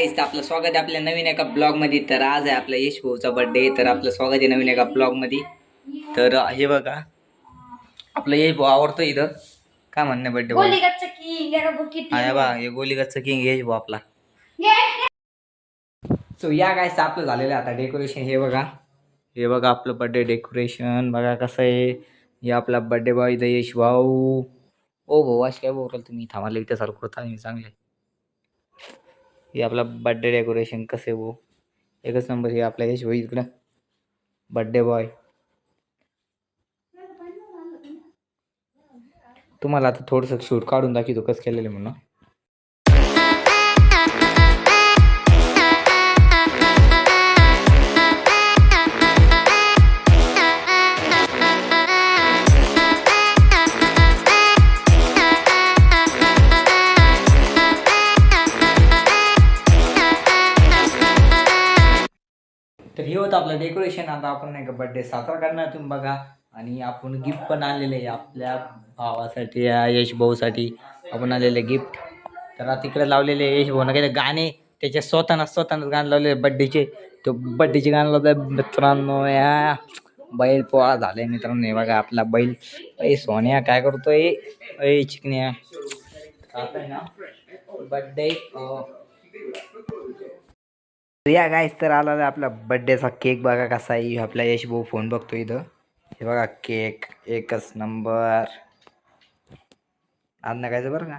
आपलं स्वागत आहे आपल्या नवीन एका ब्लॉगमध्ये तर आज आहे आपला यश भाऊचा बर्थडे तर आपलं स्वागत आहे नवीन एका ब्लॉगमध्ये तर हे बघा आपलं यश भाऊ आवडतो इथं. काय म्हणणं बर्थडे हा बा हे गोलीगतचं किंग यश भाऊ आपला. सो या काय आपलं झालेलं आता डेकोरेशन हे बघा हे बघा आपलं बर्थडे डेकोरेशन बघा कसं आहे. हे आपला बर्थडे बॉय इथं यश भाऊ. ओ भाऊ आज काय बोलाल तुम्ही? थांबायला इथं सारखं होता. मी चांगले हे आपला बर्थडे डेकोरेशन कसे हो एकच नंबर हे आपला यश भाऊ इकडं बड्डे बॉय तुम्हाला आता थोडंसं शूट काढून दाखवतो कसं केलेलं म्हणून. तर हे होतं आपलं डेकोरेशन आता आपण नाही का बर्थडे साजरा करणार तुम्ही बघा. आणि आपण गिफ्ट पण आणलेले आहे आपल्या भावासाठी या यश भाऊसाठी आपण आलेले गिफ्ट तर आता तिकडे लावलेले यश भाऊनं काही गाणे त्याच्या स्वतःना स्वतःनाच गाणं लावले बड्डेचे तो बड्डेचे गाणं लावलं मित्रांनो या. बैल पोळा झाले मित्रांनो. हे बघा आपला बैल. ए सोन्या काय करतोय? ए चिकन्या. बड्डे या गायस तर आला आपला बड्डेचा केक बघा कसा आहे. आपला यश भाऊ फोन बघतो इथं. हे बघा केक एकच नंबर आज नकायचं बरं का?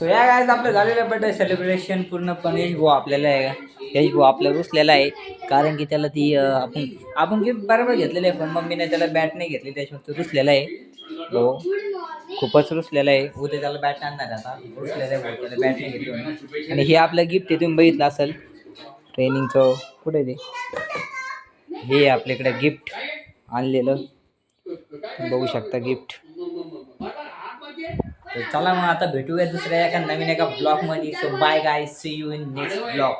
सो या गायज आपलं झालेलं बर्थडे सेलिब्रेशन पूर्णपणे यश भाऊ आपल्याला आहे यश भाऊ आपल्या रुसलेला आहे. कारण की त्याला ती आपण आपण गिफ्ट बरोबर घेतलेलं आहे पण मम्मीने त्याला बॅट नाही घेतली त्याच्यामुळे तो रुसलेला आहे. हो. खूपच रुसलेला आहे. उद्या त्याला बॅट आणणार आता. रुसलेला आहे त्याला बॅट नाही घेतली आणि हे आपलं गिफ्ट आहे तुम्ही बघितलं असेल. ट्रेनिंगचं कुठे ते? हे आपल्याकडे गिफ्ट आणलेलं. बघू शकता गिफ्ट तर चला मग आता भेटूया दुसऱ्या एका नवीन एका ब्लॉगमध्ये. So bye guy see you in next blog